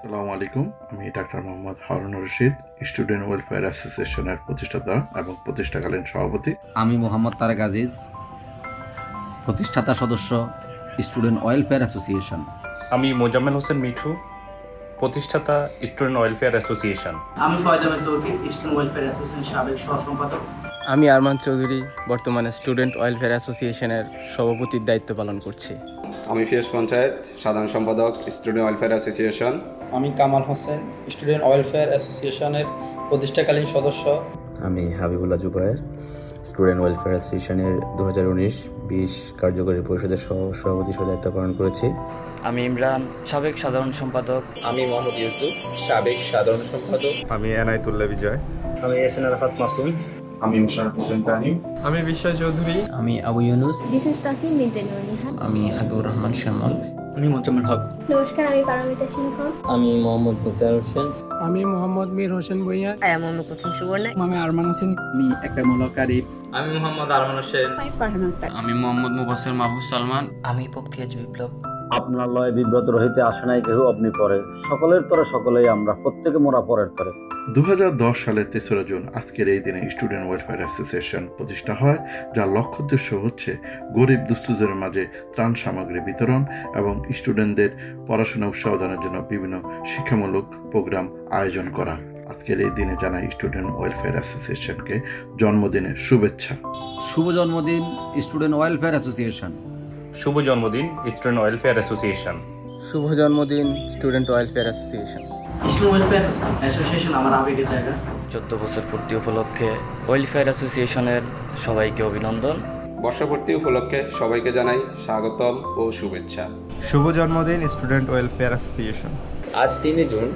আসসালামু আলাইকুম। আমি doctor Mohammad Harun Rashid student welfare অ্যাসোসিয়েশনের প্রতিষ্ঠাতা এবং প্রতিষ্ঠাকালীন সভাপতি। আমি মোহাম্মদ তারেক আজিজ প্রতিষ্ঠাতা সদস্য স্টুডেন্ট ওয়েলফেয়ার অ্যাসোসিয়েশন। আমি মোজাম্মেল হোসেন মিঠু প্রতিষ্ঠাতা স্টুডেন্ট ওয়েলফেয়ার অ্যাসোসিয়েশন। আমি ফয়জ আহমেদ তৌকির স্টুডেন্ট ওয়েলফেয়ার অ্যাসোসিয়েশনের সাবেক সহ সম্পাদক আমি আরমান চৌধুরী বর্তমানে স্টুডেন্ট ওয়েলফেয়ার অ্যাসোসিয়েশনের সভাপতির দায়িত্ব পালন করছি। আমি ফিয়াস পঞ্চায়েত সাধারণ সম্পাদক স্টুডেন্ট ওয়েলফেয়ার অ্যাসোসিয়েশন। আমি কামাল হোসেন স্টুডেন্ট ওয়েলফেয়ার অ্যাসোসিয়েশনের প্রতিষ্ঠাকালীন সদস্য। আমি হাবিবুল্লাহ জুবায়ের স্টুডেন্ট ওয়েলফেয়ার অ্যাসোসিয়েশনের দু হাজার উনিশ বিশ কার্যকরী পরিষদের সহ সভাপতি হিসেবে দায়িত্ব পালন করেছি। আমি ইমরান সাবেক সাধারণ সম্পাদক। আমি মোহাম্মদ ইউসুফ সাবেক সাধারণ সম্পাদক। আমি এনায়তুল্লাহ বিজয়। আমি এসএন আরাফাত মাসুম আমি মুশারফ হোসেন তানিম। আমি বিশ্বয় চৌধুরী। আমি আবু ইউনুস। দিস ইজ তাসনিম বিনতে নুর আমি হাবিবুর রহমান শ্যামল। আমি মোজাম্মেল হক। নমস্কার আমি পারমিতা সিংহ। আমি মোহাম্মদ মুক্তার হোসেন। আমি মোহাম্মদ মীর হোসেন ভুইয়া। আই এম অনু কুসুম সুবর্ণা আমি আরমান হোসেন। আমি একরামুল হক আমি মোহাম্মদ আরমান হোসেন। আমি ফারহান আমি মোহাম্মদ মুবাসির মাহবুব সালমান। আমি পক্তিয়াজ বিপ্লব। আপনার লয় বিব্রত রহিতে আসে নাই কেহ আপনি পরে। সকলের তরে সকলেই আমরা প্রত্যেকে মোরা পরের তরে। দু সালের তেসরা জুন আজকের এই দিনে স্টুডেন্ট ওয়েলফেয়ার অ্যাসোসিয়েশন প্রতিষ্ঠা হয় যার লক্ষ্য উদ্দেশ্য হচ্ছে গরিব দুস্থদের মাঝে ত্রাণ সামগ্রী বিতরণ এবং স্টুডেন্টদের পড়াশোনা উৎসাহ দানের জন্য বিভিন্ন শিক্ষামূলক প্রোগ্রাম আয়োজন করা। আজকের এই দিনে জানাই স্টুডেন্ট ওয়েলফেয়ার অ্যাসোসিয়েশনকে জন্মদিনের শুভেচ্ছা। শুভ জন্মদিন স্টুডেন্ট ওয়েলফেয়ার অ্যাসোসিয়েশন শুভ জন্মদিন স্টুডেন্ট ওয়েলফেয়ার অ্যাসোসিয়েশন শুভ জন্মদিন student welfare association student welfare association আমার আবেগের জায়গা। চোদ্দ বছর পূর্তি উপলক্ষে ওয়েলফেয়ার অ্যাসোসিয়েশনের সবাইকে অভিনন্দন। বর্ষপূর্তি উপলক্ষে সবাইকে জানাই স্বাগতম ও শুভেচ্ছা। শুভ জন্মদিন স্টুডেন্ট ওয়েলফেয়ার অ্যাসোসিয়েশন আজ তিনই জুন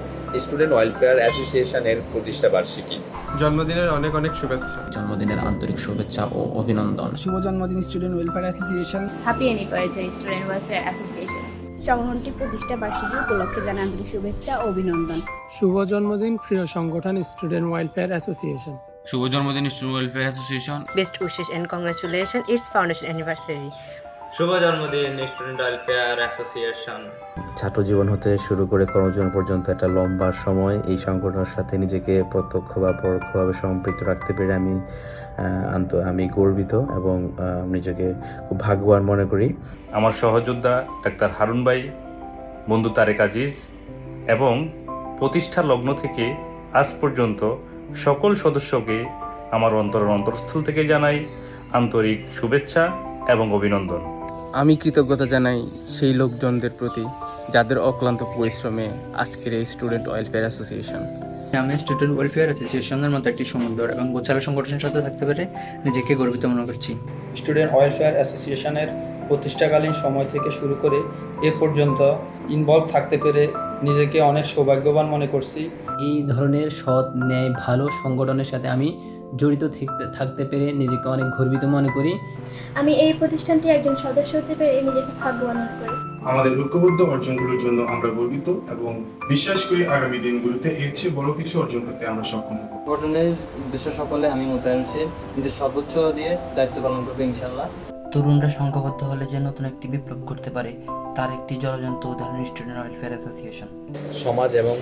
স্টুডেন্ট ওয়েলফেয়ার অ্যাসোসিয়েশনের প্রতিষ্ঠা বার্ষিকী। জন্মদিনের অনেক অনেক শুভেচ্ছা। জন্মদিনের আন্তরিক শুভেচ্ছা ও অভিনন্দন। শুভ জন্মদিন student welfare association. Happy anniversary student welfare association. সংগঠনটি প্রতিষ্ঠা বার্ষিকী উপলক্ষে জানাই আন্তরিক শুভেচ্ছা ও অভিনন্দন। শুভ জন্মদিন প্রিয় সংগঠন স্টুডেন্ট ওয়েলফেয়ার অ্যাসোসিয়েশন। শুভ জন্মদিন student welfare association. Best wishes and congratulation its foundation anniversary শুভ জন্মদিন স্টুডেন্ট ওয়েলফেয়ার অ্যাসোসিয়েশন। ছাত্র জীবন হতে শুরু করে কর্মজীবন পর্যন্ত একটা লম্বা সময় এই সংগঠনের সাথে নিজেকে প্রত্যক্ষ বা পরোক্ষভাবে সম্পৃক্ত রাখতে পেরে আমি আন্ত আমি গর্বিত এবং নিজেকে খুব ভাগ্যবান মনে করি। আমার সহযোদ্ধা ডাক্তার হারুন ভাই বন্ধু তারেক আজিজ এবং প্রতিষ্ঠা লগ্ন থেকে আজ পর্যন্ত সকল সদস্যকে আমার অন্তরের অন্তরস্থল থেকে জানাই আন্তরিক শুভেচ্ছা এবং অভিনন্দন। আমি কৃতজ্ঞতা জানাই সেই লোকজনদের প্রতি যাদের অক্লান্ত পরিশ্রমে আজকের এই স্টুডেন্ট ওয়েলফেয়ার অ্যাসোসিয়েশন আমি স্টুডেন্ট ওয়েলফেয়ার অ্যাসোসিয়েশনের মতো একটি সুন্দর এবং গোছালো সংগঠনের সাথে থাকতে পেরে নিজেকে গর্বিত মনে করছি। স্টুডেন্ট ওয়েলফেয়ার অ্যাসোসিয়েশনের প্রতিষ্ঠাকালীন সময় থেকে শুরু করে এ পর্যন্ত ইনভলভ থাকতে পেরে নিজেকে অনেক সৌভাগ্যবান মনে করছি। এই ধরনের সৎ ন্যায় ভালো সংগঠনের সাথে আমি জড়িত থাকতে পেরে নিজেকে অনেক গর্বিত মনে করি। আমি এই প্রতিষ্ঠানটি একজন সদস্য হতে পেরে নিজেকে ভাগ্যবান মনে করি। আমাদের ঐক্যবদ্ধ অর্জনগুলোর জন্য আমরা গর্বিত এবং বিশ্বাস করি আগামী দিনগুলোতে এর চেয়ে বড় কিছু অর্জন করতে আমরা সক্ষম হব। সংগঠনের উদ্দেশ্য সকলে আমি মোতায়েন সে নিজের সর্বোচ্চ দিয়ে দায়িত্ব পালন করব ইনশাল্লাহ তরুণরা সংখ্যাবদ্ধ হলে যে নতুন একটি বিপ্লব করতে পারে তার একটি জলজন্ত উদাহরণ স্টুডেন্ট ওয়েলফেয়ার অ্যাসোসিয়েশন। সমাজ এবং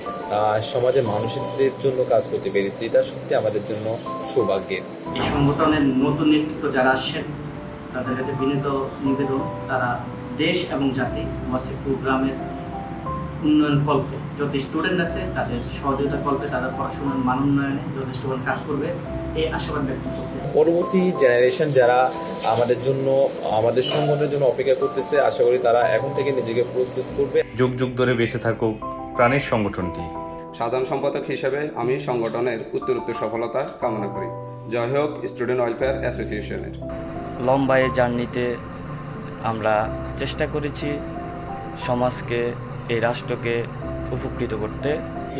সমাজের মানুষদের জন্য কাজ করতে পেরেছি। এটা সত্যি আমাদের জন্য সৌভাগ্যের। এই সংগঠনের নতুন নেতৃত্ব যারা আসছেন তাদের কাছে বিনীত নিবেদন তারা দেশ এবং জাতি ওয়াসি প্রোগ্রামের উন্নয়ন কল্পে। যত স্টুডেন্ট আছে তাদের সহযোগিতা কল্পে তাদের পড়াশোনার মান উন্নয়নে যথেষ্ট কাজ করবে এই আশাবাদ ব্যক্ত করছে। পরবর্তী জেনারেশন যারা আমাদের জন্য আমাদের সংগঠনের জন্য অপেক্ষা করতেছে আশা করি তারা এখন থেকে নিজেকে প্রস্তুত করবে। যুগ যুগ ধরে বেঁচে থাকুক প্রাণের সংগঠনটি। সাধারণ সম্পাদক হিসেবে আমি সংগঠনের উত্তরোত্তর সফলতা কামনা করি। জয় হোক স্টুডেন্ট ওয়েলফেয়ার অ্যাসোসিয়েশনের লম্বা এই জার্নিতে আমরা চেষ্টা করেছি সমাজকে এই রাষ্ট্রকে উপকৃত করতে।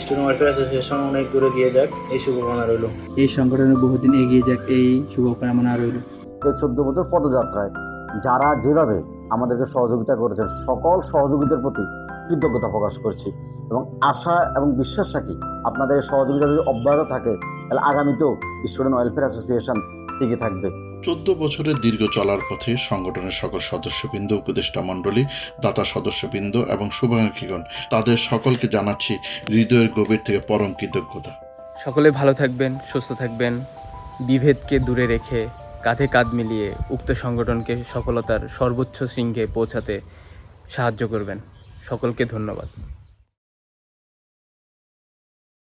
স্টুডেন্ট ওয়েলফেয়ার অ্যাসোসিয়েশন অনেক দূরে গিয়ে যাক এই শুভকামনা রইল। এই সংগঠনের বহুদিন এগিয়ে যাক এই শুভকামনা রইল। এই চোদ্দ বছর পদযাত্রায় যারা যেভাবে আমাদেরকে সহযোগিতা করেছেন সকল সহযোগিতার প্রতি কৃতজ্ঞতা প্রকাশ করছি এবং আশা এবং বিশ্বাস রাখি আপনাদের সহযোগিতা যদি অব্যাহত থাকে তাহলে আগামীতেও স্টুডেন্ট ওয়েলফেয়ার অ্যাসোসিয়েশন টিকে থাকবে। চোদ্দ বছরের দীর্ঘ চলার পথে সংগঠনের সকল সদস্যবৃন্দ, উপদেষ্টা মণ্ডলী, দাতা সদস্যবৃন্দ এবং শুভাকাঙ্ক্ষীগণ তাদের সকলকে জানাচ্ছি হৃদয়ের গভীর থেকে পরম কৃতজ্ঞতা। সকলে ভালো থাকবেন, সুস্থ থাকবেন। বিভেদকে দূরে রেখে, কাঁধে কাঁধ মিলিয়ে উক্ত সংগঠনকে সফলতার সর্বোচ্চ শৃঙ্গে পৌঁছাতে সাহায্য করবেন। সকলকে ধন্যবাদ।